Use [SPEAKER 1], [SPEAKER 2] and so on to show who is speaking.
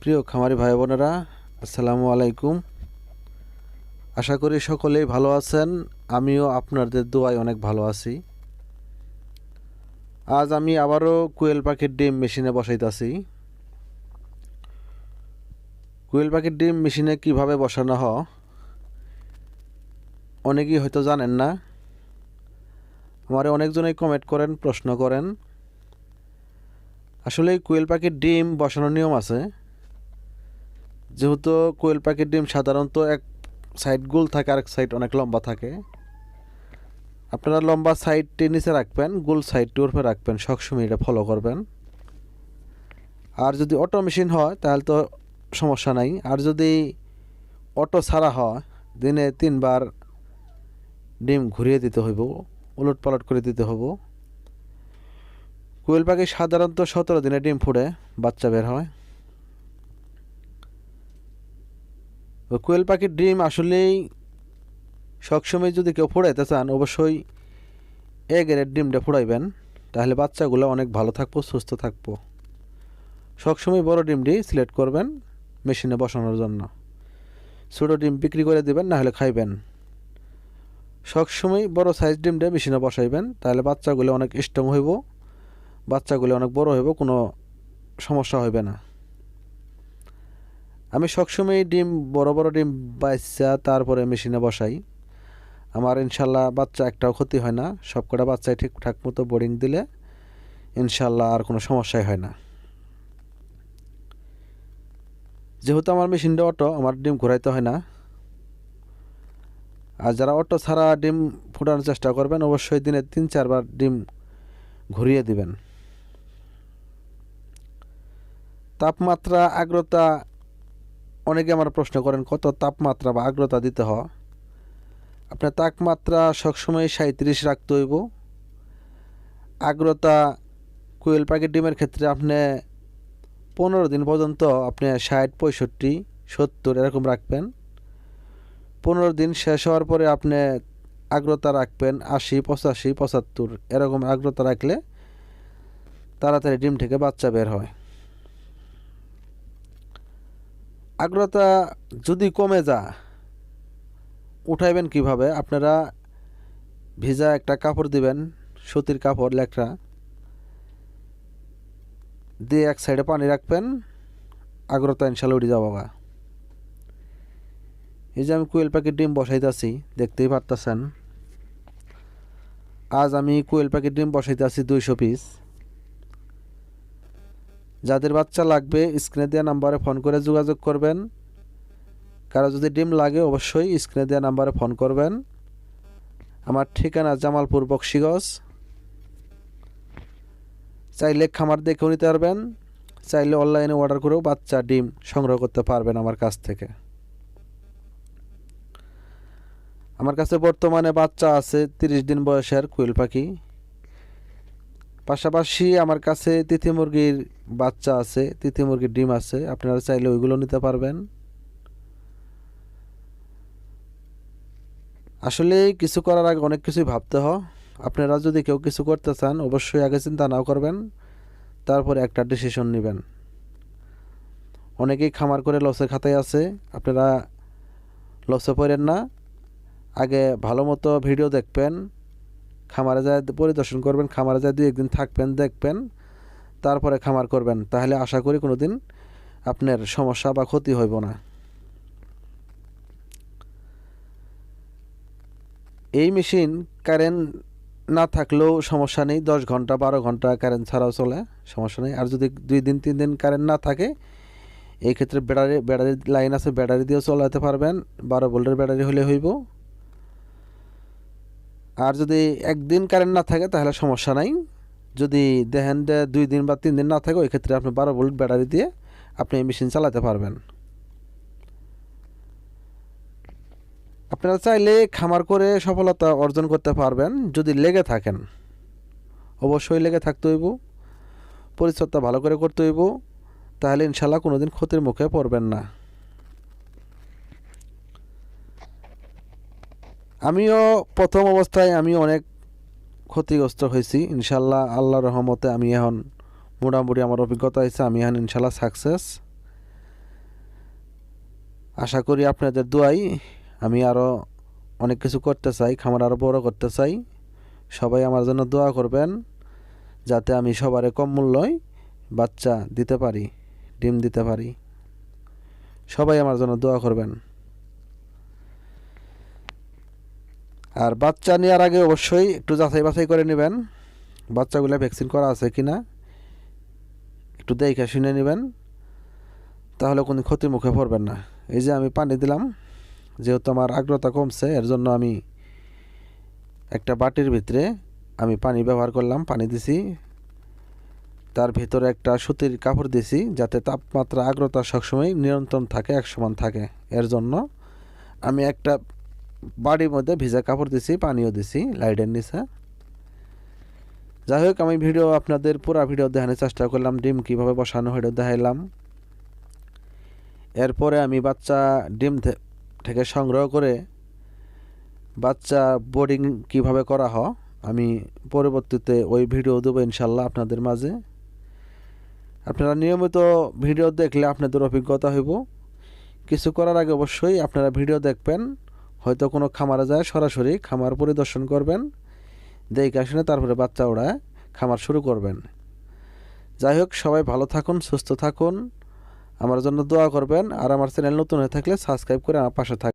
[SPEAKER 1] প্রিয় খামারি ভাই বোনেরা আসসালামু আলাইকুম। আশা করি সকলেই ভালো আছেন, আমিও আপনাদের দোয়ায় অনেক ভালো আছি। আজ আমি আবারও কুয়েল পাখির ডিম মেশিনে বসাইতেছি। কুয়েল পাখির ডিম মেশিনে কীভাবে বসানো হয়, অনেকেই হয়তো জানেন না। আমার অনেকজনেই কমেন্ট করেন, প্রশ্ন করেন। আসলে কুয়েল পাখির ডিম বসানোর নিয়ম আছে। যেহেতু কোয়েল পাখির ডিম সাধারণত এক সাইড গোল থাকে, আরেক সাইড অনেক লম্বা থাকে। আপনারা লম্বা সাইডটি নিচে রাখবেন, গোল সাইডটি উপরে রাখবেন, সবসময় এটা ফলো করবেন। আর যদি অটো মেশিন হয়, তাহলে তো সমস্যা নাই। আর যদি অটো ছাড়া হয়, দিনে তিনবার ডিম ঘুরিয়ে দিতে হইব, উলট পালট করে দিতে হব কোয়েল পাখি সাধারণত সতেরো দিনে ডিম ফুটে, বাচ্চা বের হয়। কোয়েল পাখির ডিম আসলেই সবসময় যদি কেউ ফোড়াইতে চান, অবশ্যই এ গ্রেড ডিমটা ফোড়াইবেন। তাহলে বাচ্চাগুলো অনেক ভালো থাকব, সুস্থ থাকব। সবসময় বড় ডিমটি সিলেক্ট করবেন মেশিনে বসানোর জন্য। ছোটো ডিম বিক্রি করে দিবেন, না হলে খাইবেন। সবসময় বড় সাইজ ডিমটা মেশিনে বসাইবেন, তাহলে বাচ্চাগুলো অনেক স্ট্রং হইব, বাচ্চাগুলো অনেক বড় হইব, কোনো সমস্যা হবে না। আমি সবসময় ডিম, বড় বড় ডিম বাচ্চা তারপরে মেশিনে বসাই। আমার ইনশাল্লাহ বাচ্চা একটাও ক্ষতি হয় না। সবকটা বাচ্চায় ঠিকঠাক মতো বোর্ডিং দিলে ইনশাল্লাহ আর কোনো সমস্যাই হয় না। যেহেতু আমার মেশিনটা অটো, আমার ডিম ঘুরাইতে হয় না। আর যারা অটো ছাড়া ডিম ফুটানোর চেষ্টা করবেন, অবশ্যই দিনে তিন, চারবার ডিম ঘুরিয়ে দিবেন। তাপমাত্রা, আর্দ্রতা অনেকে আমার প্রশ্ন করেন, কত তাপমাত্রা বা আর্দ্রতা দিতে হয়? আপনার তাপমাত্রা সবসময় সাঁত্রিশ রাখতে হইব। আর্দ্রতা কোয়েল পাখির ডিমের ক্ষেত্রে আপনি পনেরো দিন পর্যন্ত আপনি ষাট, পঁয়ষট্টি, সত্তর এরকম রাখবেন। পনেরো দিন শেষ হওয়ার পরে আপনি আর্দ্রতা রাখবেন আশি, পঁচাশি, পঁচাত্তর এরকম আর্দ্রতা রাখলে তাড়াতাড়ি ডিম থেকে বাচ্চা বের হয়। আর্দ্রতা যদি কমে যা উঠাইবেন কীভাবে? আপনারা ভিজা একটা কাপড় দিবেন, সুতির কাপড় লেখরা দিয়ে এক সাইডে পানি রাখবেন আগ্রতা ইনশাল্লাহ উঠে যাব গা এই যে আমি কোয়েল পাখির ডিম বসাইতেছি, দেখতেই পারতেছেন। আজ আমি কোয়েল পাখির ডিম বসাইতেছি দুইশো পিস। যাদের বাচ্চা লাগবে স্ক্রিনে দেওয়া নাম্বারে ফোন করে যোগাযোগ করবেন। কারও যদি ডিম লাগে, অবশ্যই স্ক্রিনে দেওয়া নাম্বারে ফোন করবেন। আমার ঠিকানা জামালপুর বক্সিগঞ্জ। চাইলে খামার দেখেও নিতে পারবেন। চাইলে অনলাইনে অর্ডার করেও বাচ্চা ডিম সংগ্রহ করতে পারবেন আমার কাছ থেকে। আমার কাছে বর্তমানে বাচ্চা আছে, তিরিশ দিন বয়সের কুইল পাখি। পাশাপাশি আমার কাছে তিথি মুরগির বাচ্চা আছে তিথি মুরগির ডিম আছে, আপনারা চাইলে ওইগুলো নিতে পারবেন। আসলে কিছু করার আগে অনেক কিছুই ভাবতে হয়। আপনারা যদি কেউ কিছু করতে চান, অবশ্যই আগে চিন্তা নাও করবেন, তারপরে একটা ডিসিশন নেবেন। অনেকেই খামার করে লসের খাতায় আছে, আপনারা লসে পড়েন না। আগে ভালো মতো ভিডিও দেখবেন, খামারে যায় পরিদর্শন করবেন, খামারে যায় দুই একদিন থাকবেন, দেখবেন। তারপরে খামার করবেন, তাহলে আশা করি কোনো দিন আপনার সমস্যা বা ক্ষতি হইব না। এই মেশিন কারেন্ট না থাকলেও সমস্যা নেই, দশ ঘণ্টা, বারো ঘণ্টা কারেন্ট ছাড়াও চলে, সমস্যা নেই। আর যদি দুই দিন, তিন দিন কারেন্ট না থাকে, এই ক্ষেত্রে ব্যাটারি ব্যাটারি লাইন আছে, ব্যাটারি দিয়েও চলাতে পারবেন, বারো ভোল্টের ব্যাটারি হলে হইব। আর যদি একদিন কারেন্ট না থাকে, তাহলে সমস্যা নাই। যদি দেখেন যে দুই দিন বা তিন দিন না থাকে ওই ক্ষেত্রে আপনি বারো ভোল্ট ব্যাটারি দিয়ে আপনি এই মেশিন চালাতে পারবেন। আপনারা চাইলে খামার করে সফলতা অর্জন করতে পারবেন যদি লেগে থাকেন। অবশ্যই লেগে থাকতে হইব, পরিচর্যা ভালো করে করতে হইব, তাহলে ইনশাল্লাহ কোনো দিন ক্ষতির মুখে পড়বেন না। আমিও প্রথম অবস্থায় আমি অনেক ক্ষতিগ্রস্ত হয়েছি। ইনশাল্লাহ আল্লাহ রহমতে আমি এখন মোটামুটি আমার অভিজ্ঞতা হয়েছে, আমি এখন ইনশাল্লাহ সাকসেস আশা করি আপনাদের দোয়াই আমি আরও অনেক কিছু করতে চাই, খামার আরও বড় করতে চাই। সবাই আমার জন্য দোয়া করবেন, যাতে আমি সবারে কম মূল্যয় বাচ্চা দিতে পারি, ডিম দিতে পারি। সবাই আমার জন্য দোয়া করবেন। আর বাচ্চা নেওয়ার আগে অবশ্যই একটু যাচাই বাছাই করে নেবেন, বাচ্চাগুলো ভ্যাকসিন করা আছে কি না একটু দেখে শুনে নেবেন, তাহলে কোনো ক্ষতির মুখে পড়বেন না। এই যে আমি পানি দিলাম, যেহেতু আমার আর্দ্রতা কমছে, এর জন্য আমি একটা বাটির ভিতরে আমি পানি ব্যবহার করলাম, পানি দিছি। তার ভিতরে একটা সুতির কাপড় দিছি, যাতে তাপমাত্রা, আর্দ্রতা সবসময় নিয়ন্ত্রণ থাকে এক সমান থাকে। এর জন্য আমি একটা বাড়ির মধ্যে ভিজা কাপড় দিছি পানিও দিছি লাইটের নিচে। যাই হোক, আমি ভিডিও আপনাদের পুরা ভিডিও দেখানোর চেষ্টা করলাম, ডিম কীভাবে বসানো হয় দেখাইলাম। এরপরে আমি বাচ্চা ডিম থেকে সংগ্রহ করে বাচ্চা বোর্ডিং কীভাবে করা হয়, আমি পরবর্তীতে ওই ভিডিও দেবো ইনশাল্লাহ আপনাদের মাঝে। আপনারা নিয়মিত ভিডিও দেখলে আপনাদের অভিজ্ঞতা হইব। কিছু করার আগে অবশ্যই আপনারা ভিডিও দেখবেন। হয়তো কোনো খামারে যায়, সরাসরি খামার পরিদর্শন করবেন, দেখে আসলে তারপরে বাচ্চা ওরা খামার শুরু করবেন। যাই হোক, সবাই ভালো থাকুন, সুস্থ থাকুন। আমার জন্য দোয়া করবেন, আর আমার চ্যানেল নতুন হয়ে থাকলে সাবস্ক্রাইব করে আমার পাশে থাকবেন